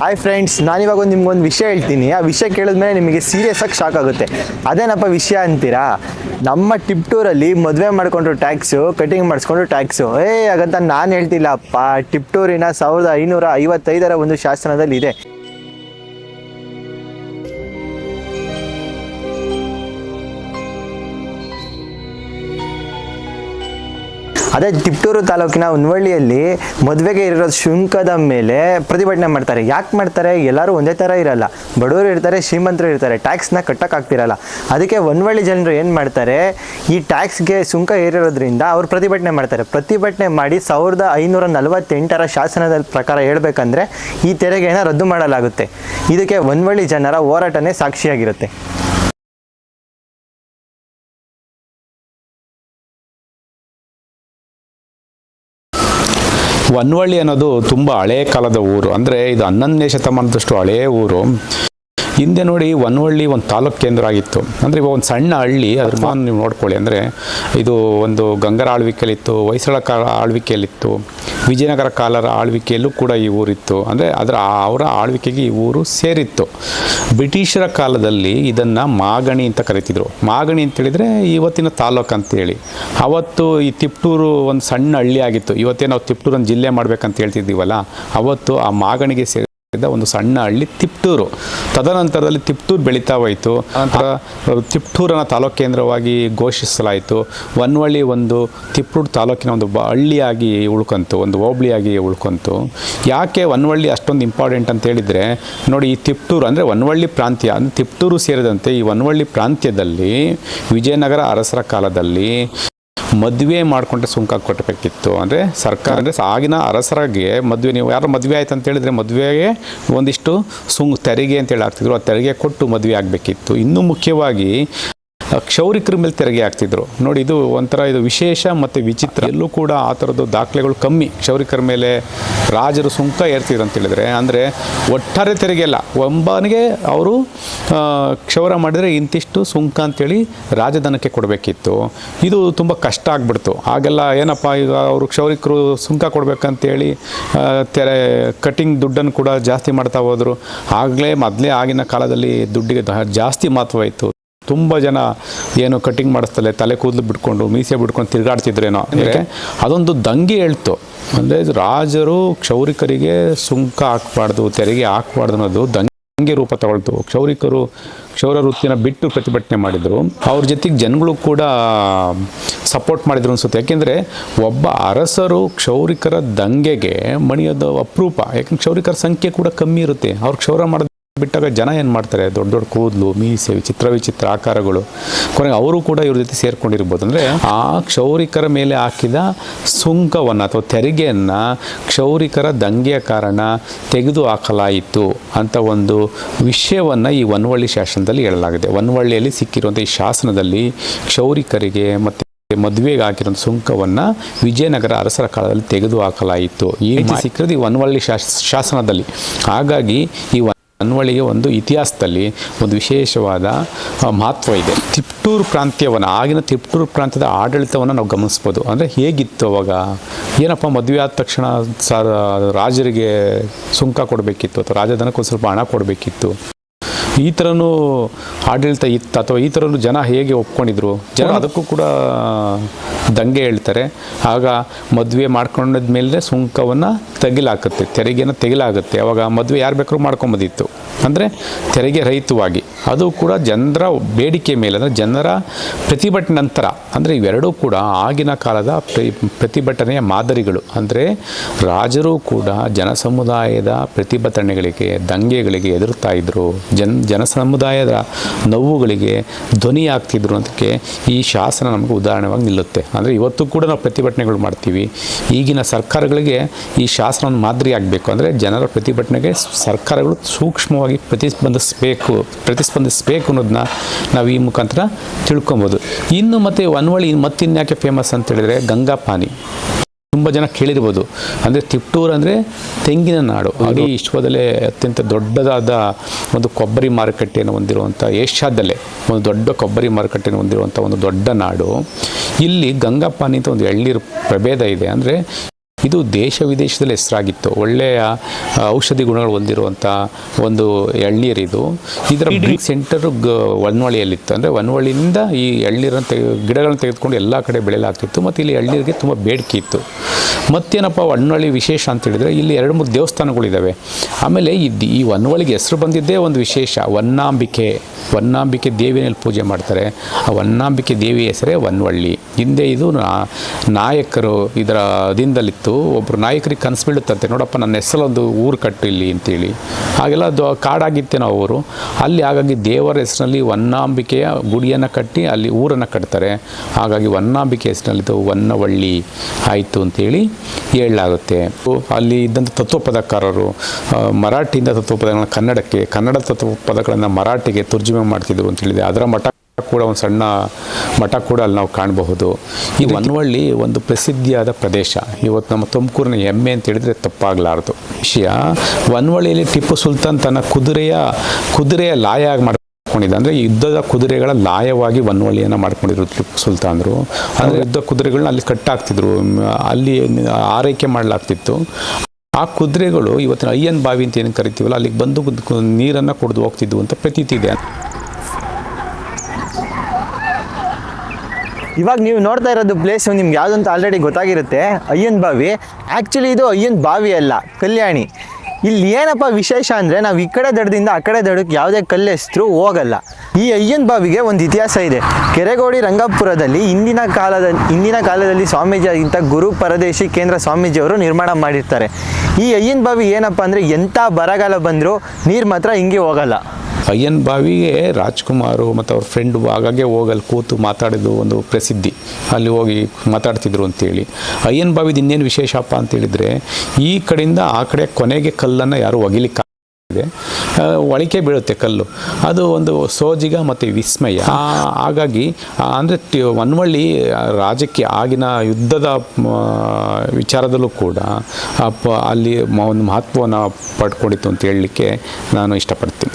Hi friends ನಾನಿವಾಗ ಒಂದು ನಿಮ್ಗೊಂದು ವಿಷಯ ಹೇಳ್ತೀನಿ. ಆ ವಿಷಯ ಕೇಳಿದ್ಮೇಲೆ ನಿಮಗೆ ಸೀರಿಯಸ್ ಆಗಿ ಶಾಕ್ ಆಗುತ್ತೆ. ಅದೇನಪ್ಪ ವಿಷಯ ಅಂತೀರಾ? ನಮ್ಮ ಟಿಪ್ಟೂರಲ್ಲಿ ಮದುವೆ ಮಾಡಿಕೊಂಡ್ರು ಟ್ಯಾಕ್ಸು ಕಟಿಂಗ್ ಮಾಡಿಸ್ಕೊಂಡ್ರು ಟ್ಯಾಕ್ಸು ಏ, ಹಾಗಂತ ನಾನು ಹೇಳ್ತಿಲ್ಲಪ್ಪ ಟಿಪ್ಟೂರಿನ ಸಾವಿರದ ಐನೂರ ಐವತ್ತೈದರ ಒಂದು ಶಾಸನದಲ್ಲಿ ಇದೆ ಅದೇ ತಿಪ್ಟೂರು ತಾಲೂಕಿನ ಉನ್ವಳ್ಳಿಯಲ್ಲಿ ಮದುವೆಗೆ ಇರೋ ಶುಂಕದ ಮೇಲೆ ಪ್ರತಿಭಟನೆ ಮಾಡ್ತಾರೆ. ಯಾಕೆ ಮಾಡ್ತಾರೆ? ಎಲ್ಲರೂ ಒಂದೇ ಥರ ಇರಲ್ಲ. ಬಡವರು ಇರ್ತಾರೆ, ಶ್ರೀಮಂತರು ಇರ್ತಾರೆ. ಟ್ಯಾಕ್ಸ್ನ ಕಟ್ಟೋಕ್ಕಾಗ್ತಿರಲ್ಲ ಅದಕ್ಕೆ ಒನ್ವಳ್ಳಿ ಜನರು ಏನು ಮಾಡ್ತಾರೆ? ಈ ಟ್ಯಾಕ್ಸ್ಗೆ ಸುಂಕ ಏರಿರೋದ್ರಿಂದ ಅವರು ಪ್ರತಿಭಟನೆ ಮಾಡ್ತಾರೆ. ಪ್ರತಿಭಟನೆ ಮಾಡಿ ಸಾವಿರದ ಐನೂರ ನಲವತ್ತೆಂಟರ ಶಾಸನದ ಪ್ರಕಾರ ಹೇಳ್ಬೇಕಂದ್ರೆ ಈ ತೆರಿಗೆನ ರದ್ದು ಮಾಡಲಾಗುತ್ತೆ. ಇದಕ್ಕೆ ಒನ್ವಳ್ಳಿ ಜನರ ಹೋರಾಟನೇ ಸಾಕ್ಷಿಯಾಗಿರುತ್ತೆ. ವನ್ವಳ್ಳಿ ಅನ್ನೋದು ತುಂಬ ಹಳೆಯ ಕಾಲದ ಊರು. ಅಂದರೆ ಇದು ಹನ್ನೊಂದನೇ ಶತಮಾನದಷ್ಟು ಹಳೆಯ ಊರು. ಹಿಂದೆ ನೋಡಿ ಒನ್ವಳ್ಳಿ ಒಂದು ತಾಲೂಕು ಕೇಂದ್ರ ಆಗಿತ್ತು. ಅಂದರೆ ಇವಾಗ ಒಂದು ಸಣ್ಣ ಹಳ್ಳಿ ಅದ್ರ ಮಾನ್ ನೀವು ನೋಡ್ಕೊಳ್ಳಿ. ಅಂದರೆ ಇದು ಒಂದು ಗಂಗರ ಆಳ್ವಿಕೆಯಲ್ಲಿತ್ತು ಹೊಯ್ಸಳ ಕಾಲ ಆಳ್ವಿಕೆಯಲ್ಲಿತ್ತು ವಿಜಯನಗರ ಕಾಲರ ಆಳ್ವಿಕೆಯಲ್ಲೂ ಕೂಡ ಈ ಊರಿತ್ತು. ಅಂದರೆ ಅದರ ಅವರ ಆಳ್ವಿಕೆಗೆ ಈ ಊರು ಸೇರಿತ್ತು. ಬ್ರಿಟಿಷರ ಕಾಲದಲ್ಲಿ ಇದನ್ನು ಮಾಗಣಿ ಅಂತ ಕರಿತಿದ್ರು. ಮಾಗಣಿ ಅಂತೇಳಿದರೆ ಇವತ್ತಿನ ತಾಲೂಕು ಅಂತೇಳಿ ಅವತ್ತು ಈ ತಿಪ್ಟೂರು ಒಂದು ಸಣ್ಣ ಹಳ್ಳಿ ಆಗಿತ್ತು. ಇವತ್ತೇ ನಾವು ತಿಪ್ಟೂರನ್ನು ಜಿಲ್ಲೆ ಮಾಡಬೇಕಂತ ಹೇಳ್ತಿದ್ದೀವಲ್ಲ ಅವತ್ತು ಆ ಮಾಗಣಿಗೆ ಒಂದು ಸಣ್ಣ ಹಳ್ಳಿ ತಿಪ್ಟೂರು. ತದನಂತರದಲ್ಲಿ ತಿಪ್ಟೂರು ಬೆಳೀತಾ ಹೋಯಿತು. ನಂತರ ತಿಪ್ಟೂರನ್ನ ತಾಲೂಕು ಕೇಂದ್ರವಾಗಿ ಘೋಷಿಸಲಾಯಿತು. ವನ್ವಳ್ಳಿ ಒಂದು ತಿಪ್ಟೂರು ತಾಲೂಕಿನ ಒಂದು ಬ ಹಳ್ಳಿಯಾಗಿ ಉಳ್ಕೊಂತು ಒಂದು ಹೋಬಳಿಯಾಗಿ ಉಳ್ಕೊಂತು. ಯಾಕೆ ವನ್ವಳ್ಳಿ ಅಷ್ಟೊಂದು ಇಂಪಾರ್ಟೆಂಟ್ ಅಂತ ಹೇಳಿದರೆ ನೋಡಿ ಈ ತಿಪ್ಟೂರು ಅಂದರೆ ವನ್ವಳ್ಳಿ ಪ್ರಾಂತ್ಯ ಅಂದರೆ ತಿಪ್ಟೂರು ಸೇರಿದಂತೆ ಈ ಒನ್ವಳ್ಳಿ ಪ್ರಾಂತ್ಯದಲ್ಲಿ ವಿಜಯನಗರ ಅರಸರ ಕಾಲದಲ್ಲಿ ಮದುವೆ ಮಾಡಿಕೊಂಡ್ರೆ ಸುಂಕ ಕೊಟ್ಟಬೇಕಿತ್ತು ಅಂದರೆ ಸರ್ಕಾರ ಅಂದರೆ ಆಗಿನ ಅರಸರಾಗೆ ಮದುವೆ, ನೀವು ಯಾರು ಮದುವೆ ಆಯ್ತು ಅಂತ ಹೇಳಿದ್ರೆ ಮದುವೆಗೆ ಒಂದಿಷ್ಟು ಸುಂಕ ತೆರಿಗೆ ಅಂತೇಳಿ ಹಾಕ್ತಿದ್ರು. ಆ ತೆರಿಗೆ ಕೊಟ್ಟು ಮದುವೆ ಆಗಬೇಕಿತ್ತು. ಇನ್ನೂ ಮುಖ್ಯವಾಗಿ ಕ್ಷೌರಿಕರ ಮೇಲೆ ತೆರಿಗೆ ಹಾಕ್ತಿದ್ರು. ನೋಡಿ, ಇದು ಒಂಥರ ಇದು ವಿಶೇಷ ಮತ್ತು ವಿಚಿತ್ರ. ಎಲ್ಲೂ ಕೂಡ ಆ ಥರದ್ದು ದಾಖಲೆಗಳು ಕಮ್ಮಿ. ಕ್ಷೌರಿಕರ ಮೇಲೆ ರಾಜರು ಸುಂಕ ಏರ್ತಿದ್ರು ಅಂತ ಹೇಳಿದ್ರೆ, ಅಂದರೆ ಒಟ್ಟಾರೆ ತೆರಿಗೆ ಅಲ್ಲ ಒಬ್ಬನಿಗೆ ಅವರು ಕ್ಷೌರ ಮಾಡಿದರೆ ಇಂತಿಷ್ಟು ಸುಂಕ ಅಂತೇಳಿ ರಾಜಧನಕ್ಕೆ ಕೊಡಬೇಕಿತ್ತು. ಇದು ತುಂಬ ಕಷ್ಟ ಆಗ್ಬಿಡ್ತು. ಆಗೆಲ್ಲ ಏನಪ್ಪ, ಈಗ ಅವರು ಕ್ಷೌರಿಕರು ಸುಂಕ ಕೊಡಬೇಕಂತೇಳಿ ತೆರೆ, ಕಟಿಂಗ್ ದುಡ್ಡನ್ನು ಕೂಡ ಜಾಸ್ತಿ ಮಾಡ್ತಾ ಹೋದರು. ಆಗಲೇ ಮೊದಲೇ ಆಗಿನ ಕಾಲದಲ್ಲಿ ದುಡ್ಡಿಗೆ ಜಾಸ್ತಿ ಮಹತ್ವ ಇತ್ತು. ತುಂಬ ಜನ ಏನು ಕಟಿಂಗ್ ಮಾಡಿಸ್ತಲೆ ತಲೆ ಕೂದಲು ಬಿಟ್ಕೊಂಡು ಮೀಸೆ ಬಿಟ್ಕೊಂಡು ತಿರುಗಾಡ್ತಿದ್ರೇನೋ. ಅಂದರೆ ಅದೊಂದು ದಂಗೆ ಹೇಳ್ತು. ಅಂದರೆ ರಾಜರು ಕ್ಷೌರಿಕರಿಗೆ ಸುಂಕ ಹಾಕ್ಬಾರ್ದು ತೆರಿಗೆ ಹಾಕ್ಬಾರ್ದು ಅನ್ನೋದು ದಂಗೆ ರೂಪ ತಗೊಳ್ತು. ಕ್ಷೌರಿಕರು ಕ್ಷೌರ ವೃತ್ತಿನ ಬಿಟ್ಟು ಪ್ರತಿಭಟನೆ ಮಾಡಿದರು. ಅವ್ರ ಜೊತೆಗೆ ಜನಗಳು ಕೂಡ ಸಪೋರ್ಟ್ ಮಾಡಿದ್ರು ಅನ್ಸುತ್ತೆ. ಯಾಕೆಂದರೆ ಒಬ್ಬ ಅರಸರು ಕ್ಷೌರಿಕರ ದಂಗೆಗೆ ಮಣಿಯೋದು ಅಪರೂಪ. ಯಾಕಂದ್ರೆ ಕ್ಷೌರಿಕರ ಸಂಖ್ಯೆ ಕೂಡ ಕಮ್ಮಿ ಇರುತ್ತೆ. ಅವ್ರು ಕ್ಷೌರ ಮಾಡೋದು ಬಿಟ್ಟಾಗ ಜನ ಏನು ಮಾಡ್ತಾರೆ? ದೊಡ್ಡ ದೊಡ್ಡ ಕೂದಲು ಮೀಸೆ ವಿಚಿತ್ರ ವಿಚಿತ್ರ ಆಕಾರಗಳು. ಕೊನೆಗೆ ಅವರು ಕೂಡ ಇವ್ರ ಜೊತೆ ಸೇರ್ಕೊಂಡಿರ್ಬೋದು. ಅಂದರೆ ಆ ಕ್ಷೌರಿಕರ ಮೇಲೆ ಹಾಕಿದ ಸುಂಕವನ್ನು ಅಥವಾ ತೆರಿಗೆಯನ್ನು ಕ್ಷೌರಿಕರ ದಂಗೆಯ ಕಾರಣ ತೆಗೆದು ಹಾಕಲಾಯಿತು ಅಂತ ಒಂದು ವಿಷಯವನ್ನು ಈ ವನ್ವಳ್ಳಿ ಶಾಸನದಲ್ಲಿ ಹೇಳಲಾಗಿದೆ. ವನ್ವಳ್ಳಿಯಲ್ಲಿ ಸಿಕ್ಕಿರುವಂಥ ಈ ಶಾಸನದಲ್ಲಿ ಕ್ಷೌರಿಕರಿಗೆ ಮತ್ತು ಮದುವೆಗೆ ಹಾಕಿರೋ ಸುಂಕವನ್ನು ವಿಜಯನಗರ ಅರಸರ ಕಾಲದಲ್ಲಿ ತೆಗೆದು ಹಾಕಲಾಯಿತು. ಈ ರೀತಿ ಸಿಕ್ಕಿರೋದು ಈ ವನ್ವಳ್ಳಿ ಶಾಸ್ ಶಾಸನದಲ್ಲಿ. ಹಾಗಾಗಿ ಈ ವನ್ವಳಿಗೆ ಒಂದು ಇತಿಹಾಸದಲ್ಲಿ ಒಂದು ವಿಶೇಷವಾದ ಮಹತ್ವ ಇದೆ. ತಿಪ್ಟೂರು ಪ್ರಾಂತ್ಯವನ್ನು, ಆಗಿನ ತಿಪ್ಟೂರು ಪ್ರಾಂತ್ಯದ ಆಡಳಿತವನ್ನು ನಾವು ಗಮನಿಸ್ಬೋದು. ಅಂದರೆ ಹೇಗಿತ್ತು ಅವಾಗ? ಏನಪ್ಪ, ಮದುವೆ ಆದ ತಕ್ಷಣ ಸ ರಾಜರಿಗೆ ಸುಂಕ ಕೊಡಬೇಕಿತ್ತು ಅಥವಾ ರಾಜಧನಕ್ಕೆ ಒಂದು ಸ್ವಲ್ಪ ಹಣ ಕೊಡಬೇಕಿತ್ತು? ಈ ಥರನೂ ಆಡಳಿತ ಇತ್ತು ಅಥವಾ ಈ ಥರನೂ ಜನ ಹೇಗೆ ಒಪ್ಕೊಂಡಿದ್ರು? ಜನ ಅದಕ್ಕೂ ಕೂಡ ದಂಗೆ ಹೇಳ್ತಾರೆ. ಆಗ ಮದುವೆ ಮಾಡ್ಕೊಂಡಿದ್ಮೇಲೆ ಸುಂಕವನ್ನು ತೆಗಿಲಾಕತ್ತೆ ತೆರಿಗೆನ ತೆಗಿಲಾಗುತ್ತೆ. ಅವಾಗ ಮದುವೆ ಯಾರು ಬೇಕಾದ್ರೂ ಮಾಡ್ಕೊಂಬೋದಿತ್ತು. ಅಂದರೆ ತೆರಿಗೆ ರಹಿತವಾಗಿ. ಅದು ಕೂಡ ಜನರ ಬೇಡಿಕೆ ಮೇಲೆ, ಅಂದರೆ ಜನರ ಪ್ರತಿಭಟನೆ ನಂತರ. ಅಂದರೆ ಇವೆರಡೂ ಕೂಡ ಆಗಿನ ಕಾಲದ ಪ್ರತಿಭಟನೆಯ ಮಾದರಿಗಳು. ಅಂದರೆ ರಾಜರು ಕೂಡ ಜನಸಮುದಾಯದ ಪ್ರತಿಭಟನೆಗಳಿಗೆ, ದಂಗೆಗಳಿಗೆ ಎದುರುತ್ತಾ ಇದ್ದರು ಜನ್ ಜನಸಮುದಾಯದ ನೋವುಗಳಿಗೆ ಧ್ವನಿ ಆಗ್ತಿದ್ರು ಅದಕ್ಕೆ ಈ ಶಾಸನ ನಮಗೆ ಉದಾಹರಣೆವಾಗಿ ನಿಲ್ಲುತ್ತೆ. ಅಂದರೆ ಇವತ್ತು ಕೂಡ ನಾವು ಪ್ರತಿಭಟನೆಗಳು ಮಾಡ್ತೀವಿ. ಈಗಿನ ಸರ್ಕಾರಗಳಿಗೆ ಈ ಶಾಸನ ಮಾದರಿ ಆಗಬೇಕು ಅಂದರೆ ಜನರ ಪ್ರತಿಭಟನೆಗೆ ಸರ್ಕಾರಗಳು ಸೂಕ್ಷ್ಮವಾಗಿ ಪ್ರತಿಸ್ಪಂದಿಸಬೇಕು ಪ್ರತಿಸ್ಪಂದಿಸಬೇಕು ಅನ್ನೋದನ್ನ ನಾವು ಈ ಮುಖಾಂತರ ತಿಳ್ಕೊಬೋದು. ಇನ್ನು ಮತ್ತು ಒನ್ವಳಿ ಮತ್ತಿನ್ಯಾಕೆ ಫೇಮಸ್ ಅಂತ ಹೇಳಿದ್ರೆ ಗಂಗಾಪಾನಿ ತುಂಬ ಜನ ಕೇಳಿರ್ಬೋದು. ಅಂದರೆ ತಿಪ್ಟೂರು ಅಂದರೆ ತೆಂಗಿನ ನಾಡು. ಇಡೀ ವಿಶ್ವದಲ್ಲೇ ಅತ್ಯಂತ ದೊಡ್ಡದಾದ ಒಂದು ಕೊಬ್ಬರಿ ಮಾರುಕಟ್ಟೆಯನ್ನು ಹೊಂದಿರುವಂಥ ಏಷ್ಯಾದಲ್ಲೇ ಒಂದು ದೊಡ್ಡ ಕೊಬ್ಬರಿ ಮಾರುಕಟ್ಟೆಯನ್ನು ಹೊಂದಿರುವಂಥ ಒಂದು ದೊಡ್ಡ ನಾಡು. ಇಲ್ಲಿ ಗಂಗಾಪಾನಿ ಅಂತ ಒಂದು ಎಳ್ನೀರು ಪ್ರಭೇದ ಇದೆ. ಅಂದರೆ ಇದು ದೇಶ ವಿದೇಶದಲ್ಲಿ ಹೆಸರಾಗಿತ್ತು. ಒಳ್ಳೆಯ ಔಷಧಿ ಗುಣಗಳು ಹೊಂದಿರುವಂಥ ಒಂದು ಎಳ್ನೀರಿದು. ಇದರ ಬ್ರಿಂಕ್ ಸೆಂಟರ್ ಗ ವನ್ವಳಿಯಲ್ಲಿತ್ತು. ಅಂದರೆ ವನ್ವಳಿಯಿಂದ ಈ ಎಳ್ನೀರನ್ನು ತೆಗೆ ಗಿಡಗಳನ್ನ ತೆಗೆದುಕೊಂಡು ಎಲ್ಲ ಕಡೆ ಬೆಳೆಯಲಾಗ್ತಿತ್ತು. ಮತ್ತು ಇಲ್ಲಿ ಎಳ್ನೀರಿಗೆ ತುಂಬ ಬೇಡಿಕೆ ಇತ್ತು. ಮತ್ತೇನಪ್ಪ ವನ್ವಳಿ ವಿಶೇಷ ಅಂತ ಹೇಳಿದರೆ ಇಲ್ಲಿ ಎರಡು ಮೂರು ದೇವಸ್ಥಾನಗಳಿದ್ದಾವೆ ಆಮೇಲೆ ಈ ಈ ಹೆಸರು ಬಂದಿದ್ದೇ ಒಂದು ವಿಶೇಷ ವನ್ನಾಂಬಿಕೆ. ವನ್ನಾಂಬಿಕೆ ದೇವಿನಲ್ಲಿ ಪೂಜೆ ಮಾಡ್ತಾರೆ. ಆ ವನ್ನಾಂಬಿಕೆ ದೇವಿ ಹೆಸರೇ ವನ್ವಳ್ಳಿ. ಹಿಂದೆ ಇದು ನಾಯಕರು ಇದರ ಅಧೀನದಲ್ಲಿತ್ತು ಒಬ್ಬರು ನಾಯಕರಿಗೆ ಕನಸು ಬೀಳುತ್ತಂತೆ. ನೋಡಪ್ಪ, ನನ್ನ ಹೆಸರೊಂದು ಊರು ಕಟ್ಟು ಇಲ್ಲಿ ಅಂತೇಳಿ. ಹಾಗೆಲ್ಲ ಅದು ಕಾಡಾಗಿತ್ತೆ ನಾವು ಊರು ಅಲ್ಲಿ ಹಾಗಾಗಿ ದೇವರ ಹೆಸರಿನಲ್ಲಿ ವನ್ನಾಂಬಿಕೆಯ ಗುಡಿಯನ್ನು ಕಟ್ಟಿ ಅಲ್ಲಿ ಊರನ್ನು ಕಟ್ತಾರೆ. ಹಾಗಾಗಿ ವನ್ನಾಂಬಿಕೆ ಹೆಸರಿನಲ್ಲಿದ್ದು ವನ್ನವಳ್ಳಿ ಆಯಿತು ಅಂತೇಳಿ ಹೇಳಲಾಗುತ್ತೆ. ಅಲ್ಲಿ ಇದ್ದಂಥ ತತ್ವಪದಕಾರರು ಮರಾಠಿಯಿಂದ ತತ್ವಪದಗಳನ್ನ ಕನ್ನಡಕ್ಕೆ, ಕನ್ನಡ ತತ್ವ ಪದಗಳನ್ನು ಮರಾಠಿಗೆ ತರ್ಜುಮೆ ಮಾಡ್ತಿದ್ರು ಅಂತ ಹೇಳಿದೆ. ಅದರ ಮಠ ಕೂಡ ಒಂದು ಸಣ್ಣ ಮಠ ಕೂಡ ಅಲ್ಲಿ ನಾವು ಕಾಣಬಹುದು. ಈ ಒನ್ವಳ್ಳಿ ಒಂದು ಪ್ರಸಿದ್ಧಿಯಾದ ಪ್ರದೇಶ. ಇವತ್ತು ನಮ್ಮ ತುಮಕೂರಿನ ಹೆಮ್ಮೆ ಅಂತ ಹೇಳಿದ್ರೆ ತಪ್ಪಾಗಲಾರದು. ವಿಷಯ ಒನ್ವಳ್ಳಿಯಲ್ಲಿ ಟಿಪ್ಪು ಸುಲ್ತಾನ್ ತನ್ನ ಕುದುರೆಯ ಕುದುರೆಯ ಲಾಯ ಆಗಿ ಮಾಡ್ಕೊಂಡಿದ್ದ. ಅಂದರೆ ಯುದ್ಧದ ಕುದುರೆಗಳ ಲಾಯವಾಗಿ ವನವಳ್ಳಿಯನ್ನು ಮಾಡ್ಕೊಂಡಿದ್ರು ಟಿಪ್ಪು ಸುಲ್ತಾನರು. ಅಂದರೆ ಯುದ್ಧ ಕುದುರೆಗಳನ್ನ ಅಲ್ಲಿ ಕಟ್ಟಾಗ್ತಿದ್ರು ಅಲ್ಲಿ ಆರೈಕೆ ಮಾಡಲಾಗ್ತಿತ್ತು. ಆ ಕುದುರೆಗಳು ಇವತ್ತಿನ ಅಯ್ಯನ್ ಬಾವಿ ಅಂತ ಏನು ಕರಿತೀವಲ್ಲ, ಅಲ್ಲಿಗೆ ಬಂದು ನೀರನ್ನು ಕುಡಿದು ಹೋಗ್ತಿದ್ವು ಅಂತ ಪ್ರತೀತಿ ಇದೆ. ಇವಾಗ ನೀವು ನೋಡ್ತಾ ಇರೋದು ಪ್ಲೇಸು ನಿಮ್ಗೆ ಯಾವುದಂತ ಆಲ್ರೆಡಿ ಗೊತ್ತಾಗಿರುತ್ತೆ. ಅಯ್ಯನ್ ಬಾವಿ. ಆ್ಯಕ್ಚುಲಿ ಇದು ಅಯ್ಯನ್ ಬಾವಿ ಅಲ್ಲ, ಕಲ್ಯಾಣಿ. ಇಲ್ಲಿ ಏನಪ್ಪ ವಿಶೇಷ ಅಂದರೆ ನಾವು ಈ ಕಡೆ ದಡದಿಂದ ಆ ಕಡೆ ದಡಕ್ಕೆ ಯಾವುದೇ ಕಲ್ಲು ಹೆಸರು ಹೋಗಲ್ಲ. ಈ ಅಯ್ಯನ್ ಬಾವಿಗೆ ಒಂದು ಇತಿಹಾಸ ಇದೆ. ಕೆರೆಗೋಡಿ ರಂಗಾಪುರದಲ್ಲಿ ಇಂದಿನ ಕಾಲದ, ಇಂದಿನ ಕಾಲದಲ್ಲಿ ಸ್ವಾಮೀಜಿ ಆಗಿಂತ ಗುರು ಪರದೇಶಿ ಕೇಂದ್ರ ಸ್ವಾಮೀಜಿಯವರು ನಿರ್ಮಾಣ ಮಾಡಿರ್ತಾರೆ. ಈ ಅಯ್ಯನ್ ಬಾವಿ ಏನಪ್ಪ ಅಂದರೆ ಎಂಥ ಬರಗಾಲ ಬಂದರೂ ನೀರು ಮಾತ್ರ ಹಿಂಗೆ ಹೋಗಲ್ಲ. ಅಯ್ಯನ್ ಬಾವಿಗೆ ರಾಜ್ಕುಮಾರು ಮತ್ತು ಅವ್ರ ಫ್ರೆಂಡು ಆಗಾಗೆ ಹೋಗಲ್ಲಿ ಕೂತು ಮಾತಾಡಿದ್ದು ಒಂದು ಪ್ರಸಿದ್ಧಿ. ಅಲ್ಲಿ ಹೋಗಿ ಮಾತಾಡ್ತಿದ್ರು ಅಂತೇಳಿ. ಅಯ್ಯನ್ ಬಾವಿದ ಇನ್ನೇನು ವಿಶೇಷಪ್ಪ ಅಂತೇಳಿದರೆ ಈ ಕಡೆಯಿಂದ ಆ ಕಡೆ ಕೊನೆಗೆ ಕಲ್ಲನ್ನು ಯಾರು ಒಗಿಲಿಕ್ಕೆ ಇದೆ. ಒಳಕೆ ಬೀಳುತ್ತೆ ಕಲ್ಲು. ಅದು ಒಂದು ಸೋಜಿಗ ಮತ್ತು ವಿಸ್ಮಯ. ಹಾಗಾಗಿ ಅಂದರೆ ಮನ್ವಳ್ಳಿ ರಾಜಕ್ಕೆ ಆಗಿನ ಯುದ್ಧದ ವಿಚಾರದಲ್ಲೂ ಕೂಡ ಅಲ್ಲಿ ಒಂದು ಮಹತ್ವವನ್ನು ಪಡ್ಕೊಂಡಿತ್ತು ಅಂತ ಹೇಳಲಿಕ್ಕೆ ನಾನು ಇಷ್ಟಪಡ್ತೀನಿ.